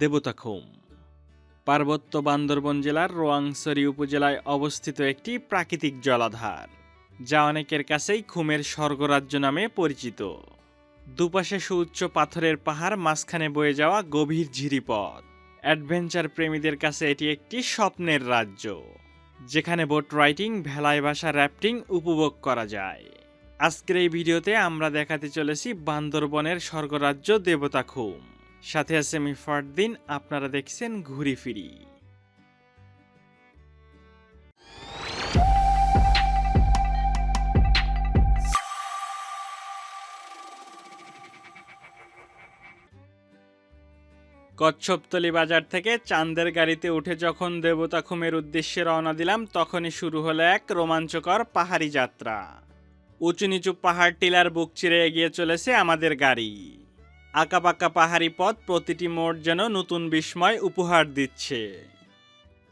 দেবতাখুম পার্বত্য বান্দরবন জেলার রোয়াংছড়ি উপজেলায় অবস্থিত একটি প্রাকৃতিক জলাধার, যা অনেকের কাছেই খুমের স্বর্গরাজ্য নামে পরিচিত। দুপাশে সুউচ্চ পাথরের পাহাড়, মাঝখানে বয়ে যাওয়া গভীর ঝিরিপথ। অ্যাডভেঞ্চার প্রেমীদের কাছে এটি একটি স্বপ্নের রাজ্য, যেখানে বোট রাইডিং ভেলায় ভাষা র্যাফটিং উপভোগ করা যায়। আজকের এই ভিডিওতে আমরা দেখাতে চলেছি বান্দরবনের স্বর্গরাজ্য দেবতাখুম সাথে আছে আমি ফারদিন, আপনারা দেখছেন ঘুরি ফিরি। কচ্ছপতলি বাজার থেকে চাঁদের গাড়িতে উঠে যখন দেবতাখুমের উদ্দেশ্যে রওনা দিলাম, তখনই শুরু হলো এক রোমাঞ্চকর পাহাড়ি যাত্রা। উঁচু নিচু পাহাড় টিলার বুক চিরে এগিয়ে চলেছে আমাদের গাড়ি। আঁকাবাঁকা পাহাড়ি পথ প্রতিটি মোড় যেন নতুন বিস্ময় উপহার দিচ্ছে।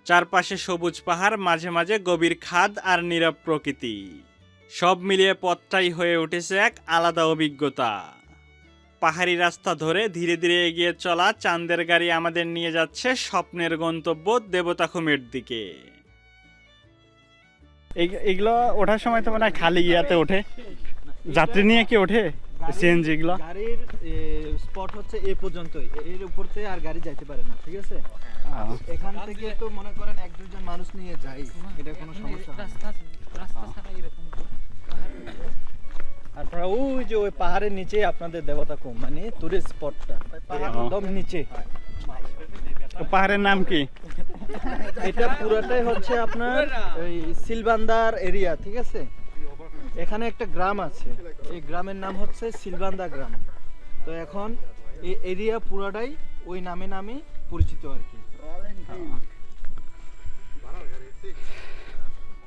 চারপাশে সবুজ পাহাড়, মাঝে মাঝে গভীর খাদ আর নীরব প্রকৃতি। সব মিলিয়ে পথটাই হয়ে উঠেছে এক আলাদা অভিজ্ঞতা। পাহাড়ি রাস্তা ধরে ধীরে ধীরে এগিয়ে চলা চাঁদের গাড়ি আমাদের নিয়ে যাচ্ছে স্বপ্নের গন্তব্য দেবতাখুমের দিকে। এগুলো ওঠার সময় তো মানে খালি ইয়াতে ওঠে। যাত্রী নিয়ে কি ওঠে? সিএনজি গুলো গাড়ির স্পট হচ্ছে এ পর্যন্তই। এর উপর থেকে আর গাড়ি যাইতে পারে না ঠিক আছে? এখান থেকে তো মনে করেন এক দুজন মানুষ নিয়ে যাই এটা কোনো সমস্যা হয় না। আপনারা ওই যে ওই পাহাড়ের নিচে আপনাদের দেবতা কম মানে টুরিস্ট স্পটটা একদম নিচে। পাহাড়ের নাম কি? এটা পুরোটাই হচ্ছে আপনার এই সিলবান্দার এরিয়া ঠিক আছে? এখানে একটা গ্রাম আছে। এই গ্রামের নাম হচ্ছে সিলবান্দা গ্রাম। তো এখন এই এরিয়া পুরোটাই ওই নামে নামে পরিচিত আর কি।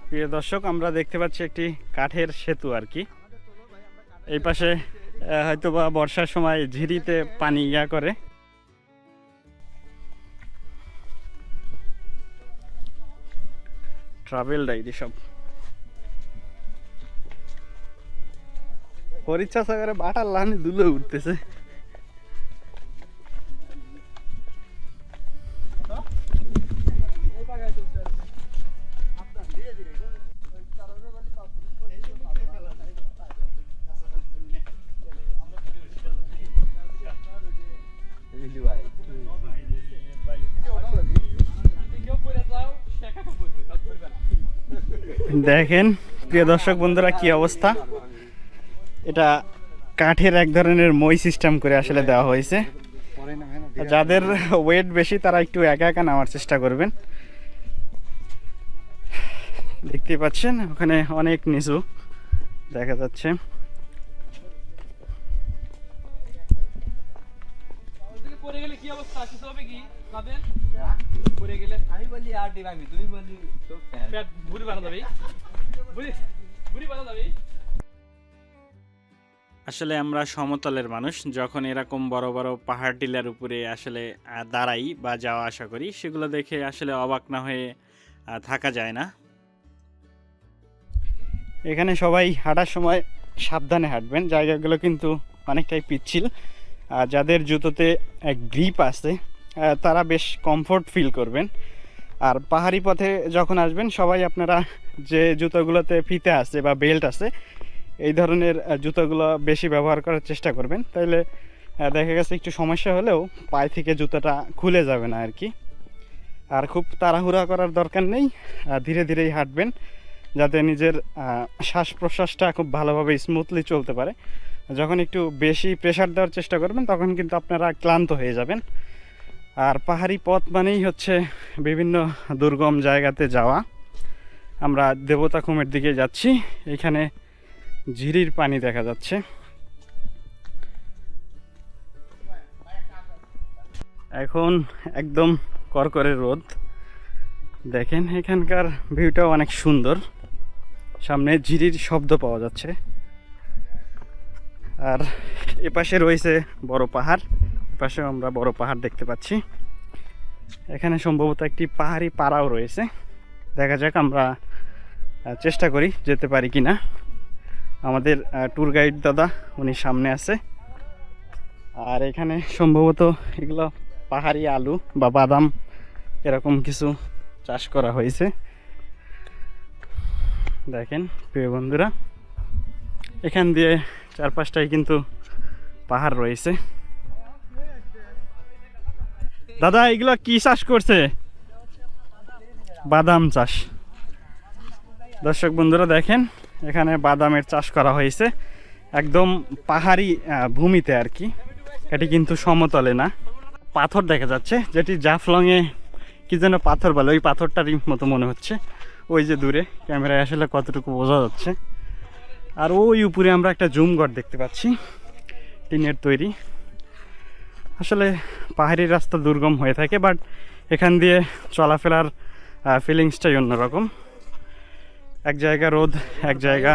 প্রিয় দর্শক, আমরা দেখতে পাচ্ছি একটি কাঠের সেতু আর কি। এই পাশে হয়তো বা বর্ষার সময় ঝিরিতে পানি ইয়া করে। ট্রাভেল ডাইরি সব। পরীক্ষা সাগরে বাটার লানি দুলে উঠতেছে। দেখেন প্রিয় দর্শক বন্ধুরা কি অবস্থা? এটা কাঠের এক ধরনের মই সিস্টেম করে আসলে দেওয়া হয়েছে। যাদের ওয়েট বেশি তারা একটু একা একা নামার চেষ্টা করবেন। দেখতে পাচ্ছেন ওখানে অনেক নিচু দেখা যাচ্ছে। পড়ে গেলে কি অবস্থা কিছু হবে কি কাদের পড়ে গেলে আমি বলি আর তুমি বলি তো পেট বুড়ি বানা যাবে বুড়ি বুড়ি বানা যাবে আসলে আমরা সমতলের মানুষ, যখন এরকম বড় বড় পাহাড় টিলার উপরে আসলে দাঁড়াই বা যাওয়া আসা করি, সেগুলো দেখে আসলে অবাক না হয়ে থাকা যায় না। এখানে সবাই হাঁটার সময় সাবধানে হাঁটবেন। জায়গাগুলো কিন্তু অনেকটাই পিচ্ছিল। আর যাদের জুতোতে এক গ্রিপ আছে তারা বেশ কমফোর্ট ফিল করবেন। আর পাহাড়ি পথে যখন আসবেন, সবাই আপনারা যে জুতোগুলোতে ফিতে আছে বা বেল্ট আছে এই ধরনের জুতোগুলো বেশি ব্যবহার করার চেষ্টা করবেন। তাইলে দেখা গেছে একটু সমস্যা হলেও পায়ে থেকে জুতোটা খুলে যাবে না আর কি আর খুব তাড়াহুড়া করার দরকার নেই ধীরে ধীরেই হাঁটবেন, যাতে নিজের শ্বাস প্রশ্বাসটা খুব ভালোভাবে স্মুথলি চলতে পারে। যখন একটু বেশি প্রেশার দেওয়ার চেষ্টা করবেন, তখন কিন্তু আপনারা ক্লান্ত হয়ে যাবেন। আর পাহাড়ি পথ মানেই হচ্ছে বিভিন্ন দুর্গম জায়গাতে যাওয়া। আমরা দেবতাখুমের দিকে যাচ্ছি, এখানে ঝিরির পানি দেখা যাচ্ছে। এখন একদম করকরে রোদ। দেখেন এখানকার ভিউটাও অনেক সুন্দর। সামনে ঝিরির শব্দ পাওয়া যাচ্ছে। আর এপাশে রয়েছে বড় পাহাড়। এপাশেও আমরা বড় পাহাড় দেখতে পাচ্ছি। এখানে সম্ভবত একটি পাহাড়ি পাড়াও রয়েছে। দেখা যাক আমরা চেষ্টা করি যেতে পারি কি না আমাদের ট্যুর গাইড দাদা, উনি সামনে আছে। আর এখানে সম্ভবত এগুলো পাহাড়ি আলু বা বাদাম, এরকম কিছু চাষ করা হয়েছে। দেখেন, প্রিয় বন্ধুরা, এখান দিয়ে চারপাশটায় কিন্তু পাহাড় রয়েছে। দাদা, এগুলো কি চাষ করছে? বাদাম চাষ। দর্শক বন্ধুরা, দেখেন এখানে বাদামের চাষ করা হয়েছে। একদম পাহাড়ি ভূমিতে আর কি। এটি কিন্তু সমতলে না। পাথর দেখা যাচ্ছে, যেটি জাফলংয়ে কি যেন পাথর বলে, ওই পাথরটারই মতো মনে হচ্ছে। ওই যে দূরে, ক্যামেরায় আসলে কতটুকু বোঝা যাচ্ছে। আর ওই উপরে আমরা একটা জুম ঘর দেখতে পাচ্ছি, টিনের তৈরি। আসলে পাহাড়ি রাস্তা দুর্গম হয়ে থাকে, বাট এখান দিয়ে চলাফেরার ফিলিংসটাই অন্যরকম। এক জায়গা রোদ এক জায়গা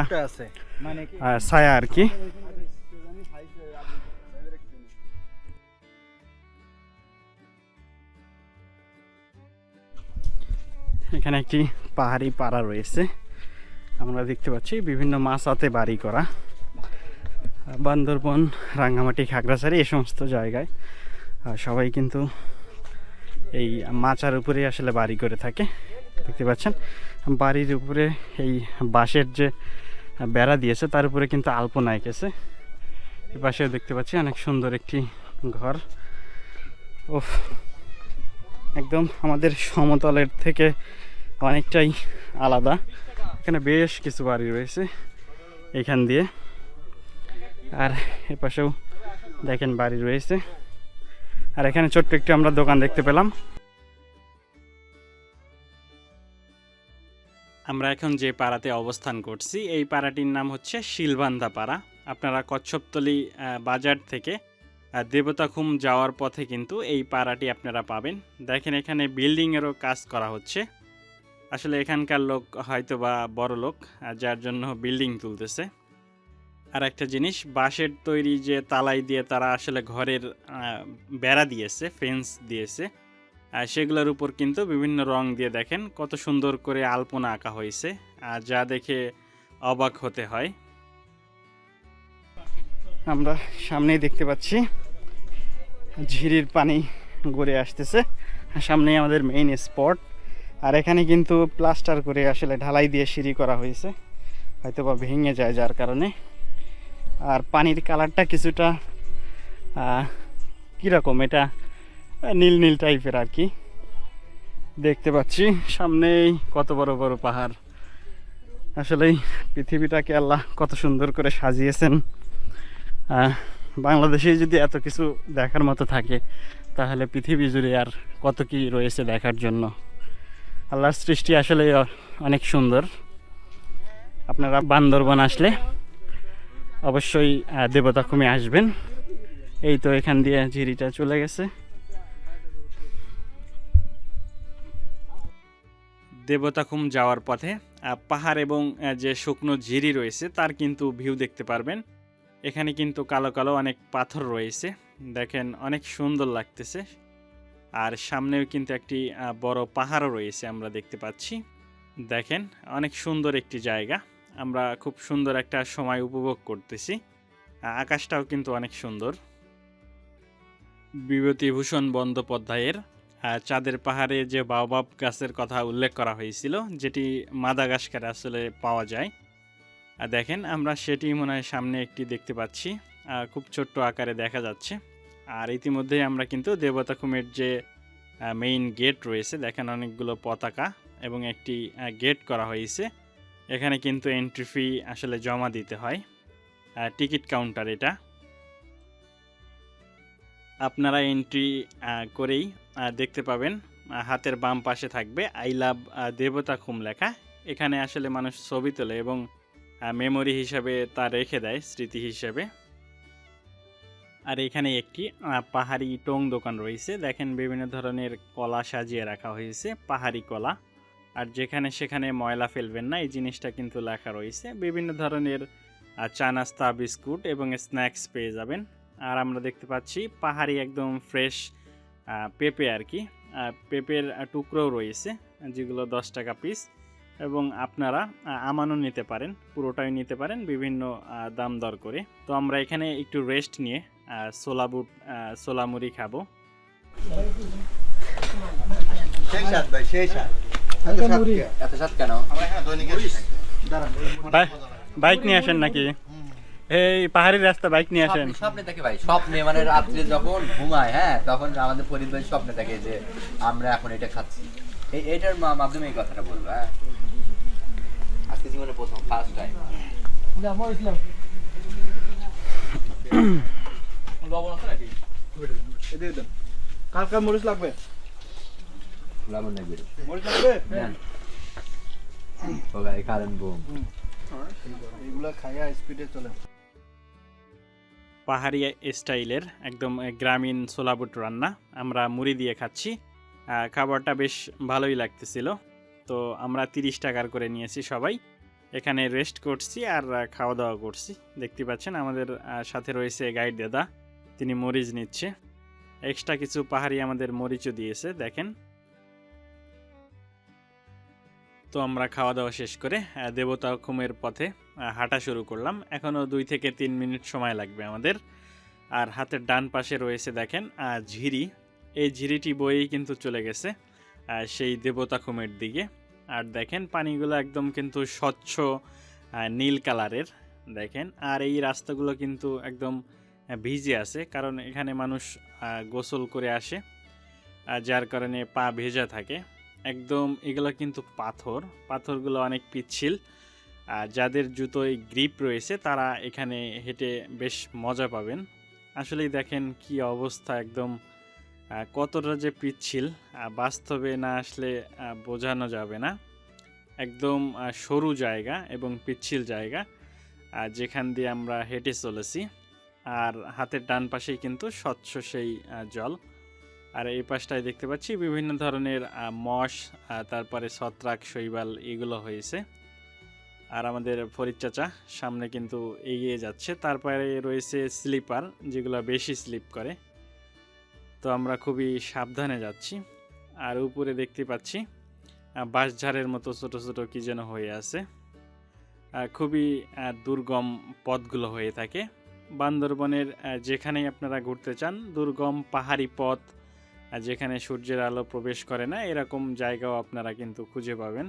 মানে ছায়া আর কি। এখানে একটি পাহাড়ি পাড়া রয়েছে। আমরা দেখতে পাচ্ছি বিভিন্ন মাছাতে বাড়ি করা। বান্দরবন রাঙ্গামাটি খাগড়াছড়ি এই সমস্ত জায়গায় সবাই কিন্তু এই মাচার উপরেই আসলে বাড়ি করে থাকে। দেখতে পাচ্ছেন। বাড়ির উপরে এই বাঁশের যে বেড়া দিয়েছে, তার উপরে কিন্তু আলপনা এঁকেছে। এ পাশেও দেখতে পাচ্ছি অনেক সুন্দর একটি ঘর। ও একদম আমাদের সমতলের থেকে অনেকটাই আলাদা। এখানে বেশ কিছু বাড়ি রয়েছে এখান দিয়ে। আর এ পাশেও দেখেন বাড়ি রয়েছে। আর এখানে ছোট্ট একটি আমরা দোকান দেখতে পেলাম। আমরা এখন যে পাড়াতে অবস্থান করছি, এই পাড়াটির নাম হচ্ছে শিলবান্ধা পাড়া। আপনারা কচ্ছপতলি বাজার থেকে দেবতাখুম যাওয়ার পথে কিন্তু এই পাড়াটি আপনারা পাবেন। দেখেন এখানে বিল্ডিংয়েরও কাজ করা হচ্ছে। আসলে এখানকার লোক হয়তো বা বড় লোক যার জন্য বিল্ডিং তুলতেছে। আর একটা জিনিস, বাঁশের তৈরি যে তালাই দিয়ে তারা আসলে ঘরের বেড়া দিয়েছে ফেন্স দিয়েছে। সেগুলোর উপর কিন্তু বিভিন্ন রং দিয়ে দেখেন কত সুন্দর করে আলপনা আঁকা হয়েছে, আর যা দেখে অবাক হতে হয়। আমরা সামনেই দেখতে পাচ্ছি ঝিরির পানি গড়ে আসতেছে সামনেই আমাদের মেইন স্পট আর এখানে কিন্তু প্লাস্টার করে আসলে ঢালাই দিয়ে সিঁড়ি করা হয়েছে হয়তো বা ভেঙে যায় যার কারণে। আর পানির কালারটা কিছুটা কীরকম? এটা নীল নীল টাইপের আর কি। দেখতে পাচ্ছি সামনেই কত বড় বড় পাহাড়। আসলেই পৃথিবীটাকে আল্লাহ কত সুন্দর করে সাজিয়েছেন। বাংলাদেশে যদি এত কিছু দেখার মতো থাকে তাহলে পৃথিবী জুড়ে আর কত কি রয়েছে দেখার জন্য। আল্লাহর সৃষ্টি আসলে অনেক সুন্দর। আপনারা বান্দরবন আসলে অবশ্যই আহ, দেবতাখুমে আসবেন। এই তো এখান দিয়ে ঝিরিটা চলে গেছে। দেবতাখুম যাওয়ার পথে পাহাড় এবং যে শুকনো ঝিরি রয়েছে, তার কিন্তু ভিউ দেখতে পারবেন। এখানে কিন্তু কালো কালো অনেক পাথর রয়েছে। দেখেন, অনেক সুন্দর লাগতেছে। আর সামনেও কিন্তু একটি বড় পাহাড়ও রয়েছে আমরা দেখতে পাচ্ছি। দেখেন, অনেক সুন্দর একটি জায়গা। আমরা খুব সুন্দর একটা সময় উপভোগ করতেছি। আকাশটাও কিন্তু অনেক সুন্দর। বিভূতিভূষণ বন্দ্যোপাধ্যায়ের চাঁদের পাহাড়ে যে বাওবাব গাছের কথা উল্লেখ করা হয়েছিল, যেটি মাদাগাস্কারে আসলে পাওয়া যায়। আর দেখেন, আমরা সেটি মনে হয় সামনে একটি দেখতে পাচ্ছি। খুব ছোট্ট আকারে দেখা যাচ্ছে। আর ইতিমধ্যেই আমরা কিন্তু দেবতা দেবতাখুমের যে মেইন গেট রয়েছে, দেখেন অনেকগুলো পতাকা এবং একটি গেট করা হয়েছে। এখানে কিন্তু এন্ট্রি ফি আসলে জমা দিতে হয়। টিকিট কাউন্টার এটা। আপনারা এন্ট্রি করেই দেখতে পাবেন হাতের বাম পাশে থাকবে আই লাভ দেবতা খুম লেখা। এখানে আসলে মানুষ ছবি তোলে এবং মেমোরি হিসাবে তা রেখে দেয়, স্মৃতি হিসাবে। আর এখানে একটি পাহাড়ি টং দোকান রয়েছে। দেখেন বিভিন্ন ধরনের কলা সাজিয়ে রাখা হয়েছে, পাহাড়ি কলা। আর যেখানে সেখানে ময়লা ফেলবেন না, এই জিনিসটা কিন্তু লেখা রয়েছে। বিভিন্ন ধরনের চা নাস্তা বিস্কুট এবং স্ন্যাক্স পেয়ে যাবেন। আর আমরা দেখতে পাচ্ছি পাহাড়ি একদম ফ্রেশ পেঁপে আর কি। পেঁপের টুকরোও রয়েছে যেগুলো দশ টাকা পিস এবং আপনারা আমানও নিতে পারেন পুরোটাই নিতে পারেন বিভিন্ন দাম দর করে। তো আমরা এখানে একটু রেস্ট নিয়ে ছোলা বুট আহ, ছোলা মুড়ি খাব। বাইক নিয়ে আসেন নাকি? এই পাহাড়ি রাস্তা বাইক নিয়ে আসেন। স্বপ্নে- দেখে ভাই স্বপ্নে মানে রাত্রে যখন ঘুমায় হ্যাঁ তখন আমাদের পরিবার স্বপ্নে থাকে যে আমরা এখন এটা খাচ্ছি। এই এটার মাধ্যমে এই কথাটা বলব হ্যাঁ। আজকে জীবনে প্রথম ফার্স্ট টাইম লবণ আছে নাকি? দেন। কার মরিচ লাগবে? লবণ লাগবে মরিচ লাগবে? ভাই কারেন্ট বুম এইগুলা খাইয়া স্পিডে চলে পাহাড়ি স্টাইলের, একদম গ্রামীণ সোলাবুট রান্না। আমরা মুড়ি দিয়ে খাচ্ছি। খাবারটা বেশ ভালোই লাগতেছিল। তো আমরা তিরিশ টাকার করে নিয়েছি সবাই। এখানে রেস্ট করছি আর খাওয়া দাওয়া করছি। দেখতে পাচ্ছেন আমাদের সাথে রয়েছে গাইড দাদা। তিনি মরিচ নিচ্ছে। এক্সট্রা কিছু পাহাড়ি আমাদের মরিচও দিয়েছে, দেখেন। তো আমরা খাওয়া দাওয়া শেষ করে দেবতা খুমের পথে হাঁটা শুরু করলাম। এখনও দুই থেকে তিন মিনিট সময় লাগবে আমাদের। আর হাতের ডান পাশে রয়েছে দেখেন ঝিরি। এই ঝিরিটি বয়েই কিন্তু চলে গেছে সেই দেবতা খুমের দিকে। আর দেখেন, পানিগুলো একদম কিন্তু স্বচ্ছ নীল কালারের। দেখেন, আর এই রাস্তাগুলো কিন্তু একদম ভিজে আছে, কারণ এখানে মানুষ গোসল করে আসে যার কারণে পা ভেজা থাকে। একদম এগুলো কিন্তু পাথর। পাথরগুলো অনেক পিচ্ছিল। আর যাদের জুতোয় গ্রিপ রয়েছে, তারা এখানে হেঁটে বেশ মজা পাবেন। আসলেই দেখেন কি অবস্থা একদম কতটা যে পিচ্ছিল। বাস্তবে না আসলে বোঝানো যাবে না। একদম সরু জায়গা এবং পিচ্ছিল জায়গা যেখান দিয়ে আমরা হেঁটে চলেছি। আর হাতের ডান পাশেই কিন্তু স্বচ্ছ সেই জল। আর এই পাশটায় দেখতে পাচ্ছি বিভিন্ন ধরনের মশ তারপরে ছত্রাক, শৈবাল এগুলো হয়েছে। আর আমাদের ফরিদ চাচা সামনে কিন্তু এগিয়ে যাচ্ছে। তারপরে রয়েছে স্লিপার, যেগুলো বেশি স্লিপ করে। তো আমরা খুবই সাবধানে যাচ্ছি। আর উপরে দেখতে পাচ্ছি বাঁশঝাড়ের মতো ছোট ছোট কি যেন হয়ে আছে। খুবই দুর্গম পথগুলো হয়ে থাকে। বান্দরবনের যেখানেই আপনারা ঘুরতে চান, দুর্গম পাহাড়ি পথ যেখানে সূর্যের আলো প্রবেশ করে না, এরকম জায়গাও আপনারা কিন্তু খুঁজে পাবেন।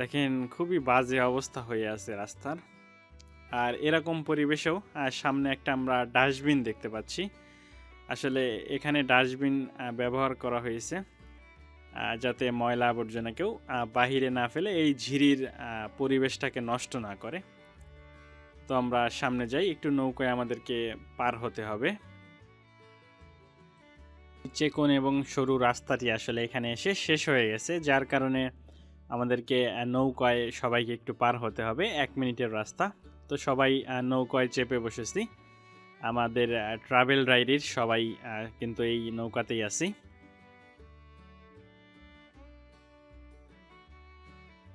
দেখেন, খুবই বাজে অবস্থা হয়ে আছে রাস্তার। আর এরকম পরিবেশেও সামনে একটা আমরা ডাস্টবিন দেখতে পাচ্ছি। আসলে এখানে ডাস্টবিন ব্যবহার করা হয়েছে যাতে ময়লা আবর্জনা কেউ বাহিরে না ফেলে এই ঝিরির পরিবেশটাকে নষ্ট না করে। তো আমরা সামনে যাই, একটু নৌকায় আমাদেরকে পার হতে হবে। চেকন এবং সরু রাস্তাটি আসলে এখানে এসে শেষ হয়ে গেছে, যার কারণে আমাদেরকে নৌকায় সবাইকে একটু পার হতে হবে, এক মিনিটের রাস্তা। তো সবাই নৌকায় চেপে বসেছি। আমাদের ট্রাভেল রাইডের সবাই কিন্তু এই নৌকাতেই আছি।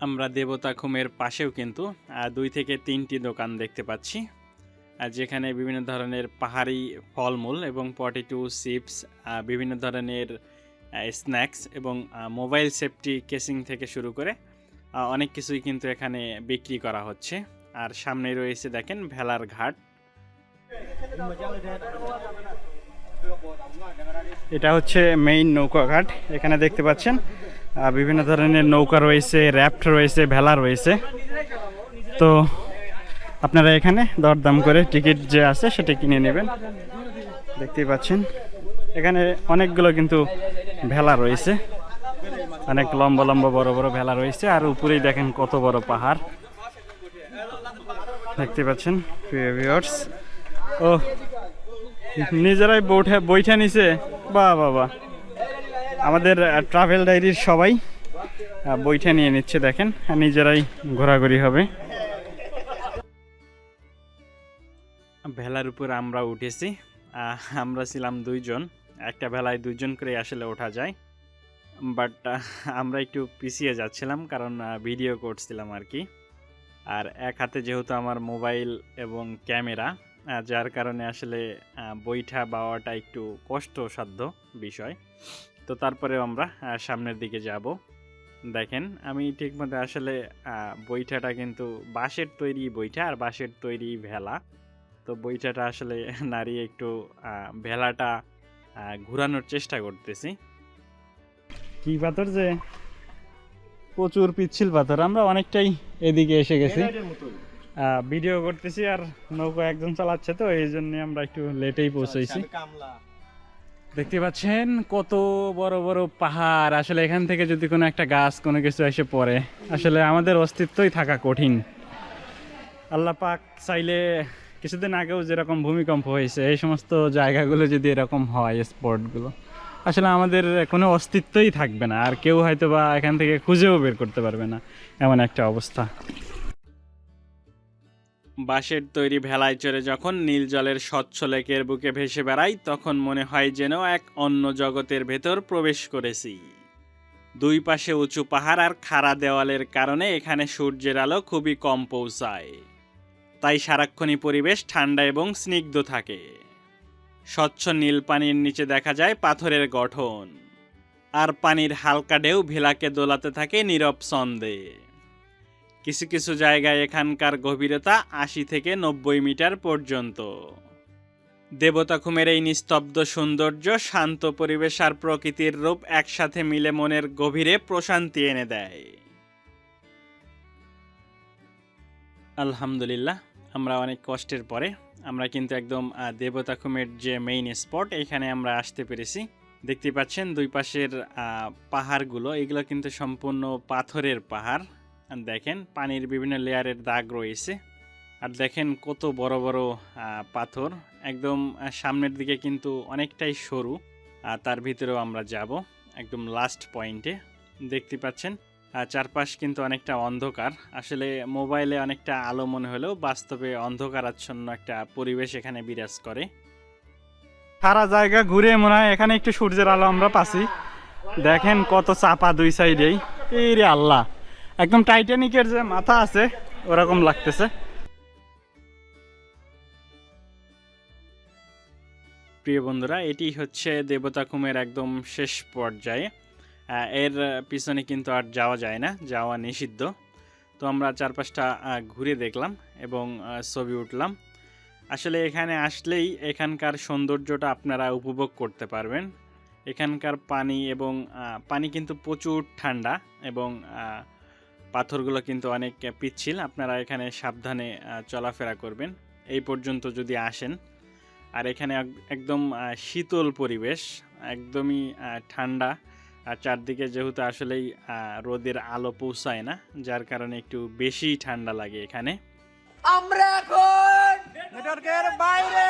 আমরা দেবতা খুমের পাশেও কিন্তু দুই থেকে তিনটি দোকান দেখতে পাচ্ছি। আর যেখানে বিভিন্ন ধরনের পাহাড়ি ফলমূল এবং পটেটো, চিপস বিভিন্ন ধরনের স্ন্যাক্স এবং মোবাইল সেফটি কেসিং থেকে শুরু করে অনেক কিছুই কিন্তু এখানে বিক্রি করা হচ্ছে। আর সামনে রয়েছে দেখেন ভেলার ঘাট। এটা হচ্ছে মেইন নৌকা ঘাট। এখানে দেখতে পাচ্ছেন বিভিন্ন ধরনের নৌকা রয়েছে র্যাফট রয়েছে, ভেলা রয়েছে। তো আপনারা এখানে দরদাম করে টিকিট যে আছে সেটা কিনে নেবেন। দেখতেই পাচ্ছেন। এখানে অনেকগুলো কিন্তু ভেলা রয়েছে। অনেক লম্বা লম্বা বড় বড় ভেলা রয়েছে আর উপরেই দেখেন কত বড় পাহাড়। দেখতে পাচ্ছেন ও, নিজেরাই বৈঠা বৈঠা নিছে। বাহ বাহ আমাদের ট্রাভেল ডায়েরির সবাই বৈঠা নিয়ে নিচ্ছে দেখেন নিজেরাই ঘোরাঘুরি হবে। ভেলার উপর আমরা উঠেছি। আমরা ছিলাম দুইজন। একটা ভেলায় দুজন করে আসলে ওঠা যায়। বাট আমরা একটু পিছিয়ে যাচ্ছিলাম কারণ ভিডিও করছিলাম আর কি আর এক হাতে যেহেতু আমার মোবাইল এবং ক্যামেরা যার কারণে আসলে বৈঠা বাওয়াটা একটু কষ্টসাধ্য বিষয়। তো তারপরেও আমরা সামনের দিকে যাব। দেখেন, আমি ঠিকমতো আসলে বৈঠাটা কিন্তু বাঁশের তৈরি বৈঠা আর বাঁশের তৈরি ভেলা। তো বইটাটা আসলে নারী একটু ভেলাটা ঘোরানোর চেষ্টা করতেছি। কি পাথর যে? প্রচুর পিচ্ছিল পাথর। আমরা অনেকটাই এদিকে এসে গেছি। ভিডিও করতেছি আর নৌকা একজন চালাচ্ছে তো এই জন্য আমরা একটু লেটেই পৌঁছেছি দেখতে পাচ্ছেন কত বড় বড় পাহাড়। আসলে এখান থেকে যদি কোনো একটা গাছ কোনো কিছু এসে পড়ে আসলে আমাদের অস্তিত্বই থাকা কঠিন। আল্লাহ পাক চাইলে কিছুদিন আগেও যেরকম ভূমিকম্প হয়েছে, এই সমস্ত জায়গাগুলো যদি এরকম হয় স্পটগুলো আসলে আমাদের কোনো অস্তিত্বই থাকবে না। আর কেউ হয়তো বা এখান থেকে খুঁজেও বের করতে পারবে না, এমন একটা অবস্থা। বাঁশের তৈরি ভেলায় চড়ে যখন নীল জলের স্বচ্ছ লেকের বুকে ভেসে বেড়াই, তখন মনে হয় যেন এক অন্য জগতের ভেতর প্রবেশ করেছি। দুই পাশে উঁচু পাহাড় আর খাড়া দেওয়ালের কারণে এখানে সূর্যের আলো খুবই কম পৌঁছায়। তাই সারাক্ষণই পরিবেশ ঠান্ডা এবং স্নিগ্ধ থাকে। স্বচ্ছ নীল পানির নিচে দেখা যায় পাথরের গঠন। আর পানির হালকা ঢেউ ভেলাকে দোলাতে থাকে নীরব ছন্দে। কিছু কিছু জায়গায় এখানকার গভীরতা আশি থেকে নব্বই মিটার পর্যন্ত। দেবতাখুমের এই নিস্তব্ধ সৌন্দর্য শান্ত পরিবেশ আর প্রকৃতির রূপ একসাথে মিলে মনের গভীরে প্রশান্তি এনে দেয়। আলহামদুলিল্লাহ। আমরা অনেক কষ্টের পরে, আমরা কিন্তু একদম দেবতাখুমের যে মেইন স্পট এখানে আমরা আসতে পেরেছি। দেখতে পাচ্ছেন দুই পাশের পাহাড়গুলো, এগুলো কিন্তু সম্পূর্ণ পাথরের পাহাড়। দেখেন, পানির বিভিন্ন লেয়ারের দাগ রয়েছে। আর দেখেন কত বড় বড় পাথর। একদম সামনের দিকে কিন্তু অনেকটাই সরু। আর তার ভিতরেও আমরা যাব, একদম লাস্ট পয়েন্টে দেখতে পাচ্ছেন চারপাশ কিন্তু অনেকটা অন্ধকার। আসলে মোবাইলে অনেকটা আলো মনে হলেও বাস্তবে অন্ধকারাচ্ছন্ন একটা পরিবেশ এখানে বিরাজ করে। সারা জায়গা ঘুরে মনে হয় এখানে একটু সূর্যের আলো আমরা পাচ্ছি। দেখেন কত চাপা দুই সাইডেই এই। রে আল্লাহ। একদম টাইটানিকের যে মাথা আছে ওরকম লাগতেছে। প্রিয় বন্ধুরা এটি হচ্ছে দেবতাকুমের একদম শেষ পর্যায়ে। এর পিছনে কিন্তু আর যাওয়া যায় না, যাওয়া নিষিদ্ধ। তো আমরা চারপাশটা ঘুরে দেখলাম এবং ছবি উঠলাম। আসলে এখানে আসলেই এখানকার সৌন্দর্যটা আপনারা উপভোগ করতে পারবেন। এখানকার পানি এবং পানি কিন্তু প্রচুর ঠান্ডা এবং পাথরগুলো কিন্তু অনেক পিচ্ছিল। আপনারা এখানে সাবধানে চলাফেরা করবেন। এই পর্যন্ত যদি আসেন, আর এখানে একদম শীতল পরিবেশ, একদমই ঠান্ডা আর চারদিকে যেহেতু আসলেই রোদের আলো পৌঁছায় না যার কারণে একটু বেশি ঠান্ডা লাগে এখানে। আমরা এখন নেটওয়ার্কের বাইরে!